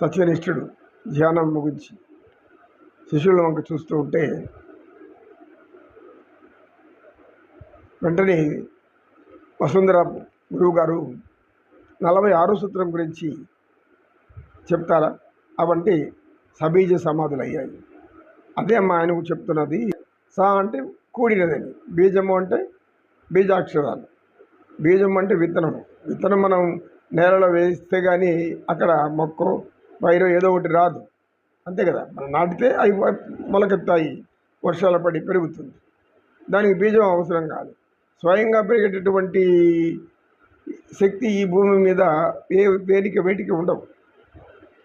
సత్యనిష్ఠుడు ధ్యానం ముగించి శిష్యుల వంక చూస్తూ ఉంటే వెంటనే వసుంధర గురువు గారు నలభై ఆరో సూత్రం గురించి చెప్తారా? అవంటే సబీజ సమాధులు అయ్యాయి అదే అమ్మ ఆయనకు చెప్తున్నది సా అంటే కూడినదని. బీజము అంటే బీజాక్షరాలు. బీజం అంటే విత్తనం విత్తనం మనం నేలలో వేస్తే కానీ అక్కడ మొక్క పైరు ఏదో ఒకటి రాదు. అంతే కదా? మనం నాటితే అవి మొలకెత్తాయి. వర్షాలు పడి పెరుగుతుంది. దానికి బీజం అవసరం కాదు. స్వయంగా పెరిగేటటువంటి శక్తి ఈ భూమి మీద ఏ దేనికి వేటికి ఉండవు.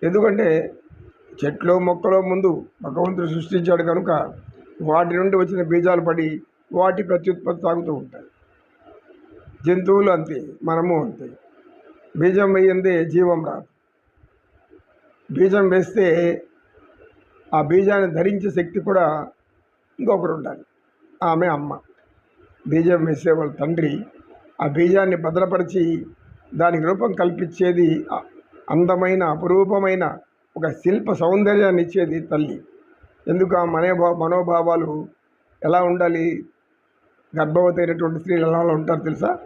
ఎందుకంటే చెట్లు మొక్కలో ముందు భగవంతుడు సృష్టించాడు కనుక వాటి నుండి వచ్చిన బీజాలు పడి వాటి ప్రత్యుత్పత్తి సాగుతూ ఉంటాయి. జంతువులు అంతే మనము అంతే. బీజం వేయందే జీవం రాదు. బీజం వేస్తే ఆ బీజాన్ని ధరించే శక్తి కూడా ఇంకొకరు ఉండాలి ఆమె అమ్మ. బీజం వేసే వాళ్ళ తండ్రి ఆ బీజాన్ని భద్రపరిచి దానికి రూపం కల్పించేది అందమైన అపురూపమైన ఒక శిల్ప సౌందర్యాన్ని ఇచ్చేది తల్లి. ఎందుకు ఆ మనోభా మనోభావాలు ఎలా ఉండాలి? గర్భవతి అయినటువంటి స్త్రీలు ఎలా ఉంటారు తెలుసా?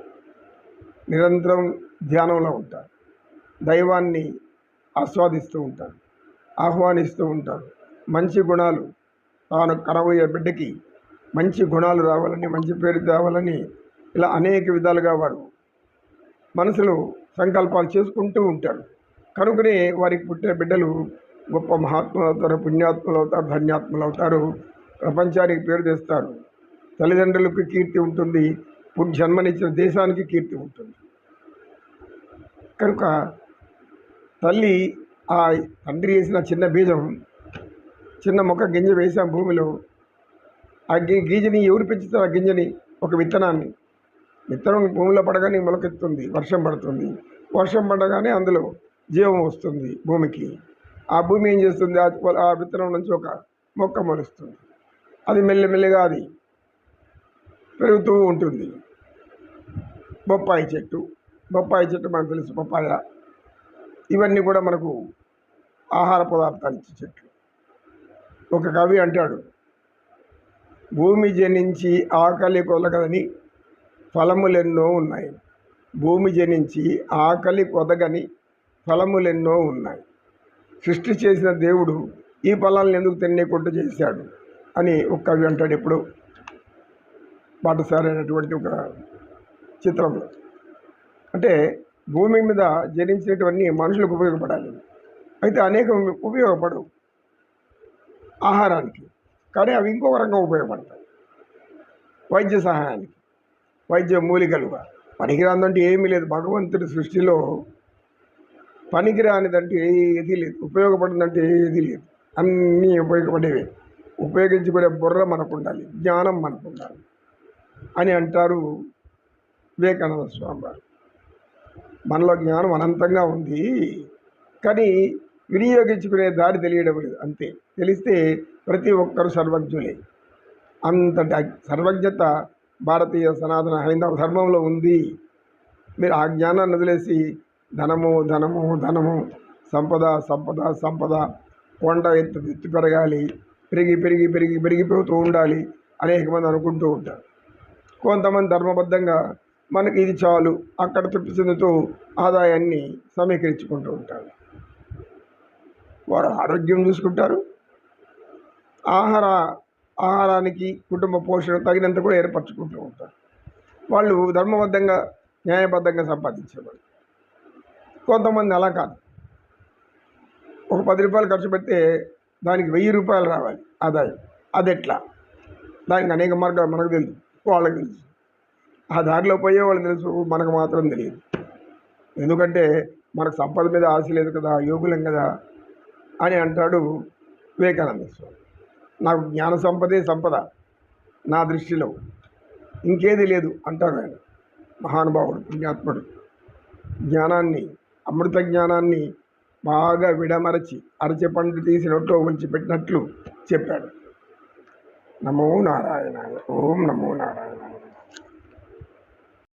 నిరంతరం ధ్యానంలో ఉంటారు. దైవాన్ని ఆస్వాదిస్తూ ఉంటారు ఆహ్వానిస్తూ ఉంటారు మంచి గుణాలు. తాను కనబోయే బిడ్డకి మంచి గుణాలు రావాలని మంచి పేరు తేవాలని ఇలా అనేక విధాలుగా వారు మనసులో సంకల్పాలు చేసుకుంటూ ఉంటారు కనుకనే వారికి పుట్టిన బిడ్డలు గొప్ప మహాత్ములు అవుతారు పుణ్యాత్ములు అవుతారు ధన్యాత్ములు అవుతారు ప్రపంచానికి పేరు తెస్తారు. తల్లిదండ్రులకు కీర్తి ఉంటుంది జన్మనిచ్చిన దేశానికి కీర్తి ఉంటుంది. కనుక తల్లి ఆ తండ్రి వేసిన చిన్న బీజం చిన్న మొక్క గింజ వేసాం భూమిలో. ఆ గి- గింజని ఎవరు పెంచుతారు? ఆ గింజని ఒక విత్తనాన్ని. విత్తనం భూమిలో పడగానే మొలకెత్తుంది వర్షం పడుతుంది. వర్షం పడగానే అందులో జీవం వస్తుంది భూమికి. ఆ భూమి ఏం చేస్తుంది? ఆ ఆ విత్తనం నుంచి ఒక మొక్క మొలుస్తుంది. అది మెల్లమెల్లగా అది పెరుగుతూ ఉంటుంది. బొప్పాయి చెట్టు. బొప్పాయి చెట్టు మనకు తెలుసు బొప్పాయ ఇవన్నీ కూడా మనకు ఆహార పదార్థాన్ని ఇచ్చే చెట్లు. ఒక కవి అంటాడు భూమి జనించి ఆకలి కొలగదని ఫలములెన్నో ఉన్నాయి. భూమి జనించి ఆకలి కొదగని ఫలములెన్నో ఉన్నాయి. సృష్టి చేసిన దేవుడు ఈ ఫలాలను ఎందుకు తినేకుండా చేశాడు? అని ఒక కవి అంటాడు ఎప్పుడు. బాటసారైనటువంటి ఒక చిత్రంలో. అంటే భూమి మీద జనించినటువన్నీ మనుషులకు ఉపయోగపడాలి. అయితే అనేక ఉపయోగపడవు ఆహారానికి. కానీ అవి ఇంకొక రకంగా ఉపయోగపడతాయి. వైద్య సహాయానికి. వైద్య మూలికలుగా. పనికిరాందంటే ఏమీ లేదు. భగవంతుడి సృష్టిలో పనికిరానిదంటే ఏది లేదు. ఉపయోగపడిందంటే ఏది లేదు. అన్నీ ఉపయోగపడేవి. ఉపయోగించుకునే బుర్ర మనకు ఉండాలి జ్ఞానం మనకు ఉండాలి అని అంటారు వివేకానంద స్వామి వారు మనలో జ్ఞానం అనంతంగా ఉంది. కానీ వినియోగించుకునే దారి తెలియడం లేదు. అంతే. తెలిస్తే ప్రతి ఒక్కరు సర్వజ్ఞులే. అంతటి సర్వజ్ఞత భారతీయ సనాతన హైందవ ధర్మంలో ఉంది. మీరు ఆ జ్ఞానాన్ని వదిలేసి ధనము ధనము ధనము సంపద సంపద సంపద కొండ ఎత్తు ఎత్తు పెరగాలి. పెరిగి పెరిగి పెరిగి పెరిగిపోతూ ఉండాలి అనేక మంది అనుకుంటూ ఉంటారు. కొంతమంది ధర్మబద్ధంగా మనకి ఇది చాలు. అక్కడ తృప్తి చెందుతూ ఆదాయాన్ని సమీకరించుకుంటూ ఉంటారు. వారు ఆరోగ్యం చూసుకుంటారు. ఆహార ఆహారానికి కుటుంబ పోషణ తగినంత కూడా ఏర్పరచుకుంటూ ఉంటారు. వాళ్ళు ధర్మబద్ధంగా న్యాయబద్ధంగా సంపాదించేవాళ్ళు కొంతమంది అలా కాదు. ఒక పది రూపాయలు ఖర్చు పెడితే దానికి వెయ్యి రూపాయలు రావాలి ఆదాయం. అది ఎట్లా దానికి అనేక మార్గాలు మనకు తెలుసు వాళ్ళకి తెలుసు. ఆ దారిలో పోయే వాళ్ళు తెలుసు మనకు మాత్రం తెలియదు. ఎందుకంటే మనకు సంపద మీద ఆశ లేదు కదా యోగులం కదా అని అంటాడు వివేకానంద స్వామి. నాకు జ్ఞాన సంపదే సంపద నా దృష్టిలో. ఇంకేది లేదు అంటారు ఆయన. మహానుభావుడు పుణ్యాత్ముడు. జ్ఞానాన్ని అమృత జ్ఞానాన్ని బాగా విడమరచి అరచి పండు తీసి నోట్లో ఉంచిపెట్టినట్లు చెప్పాడు. నమో నారాయణ ఓం నమో నారాయణ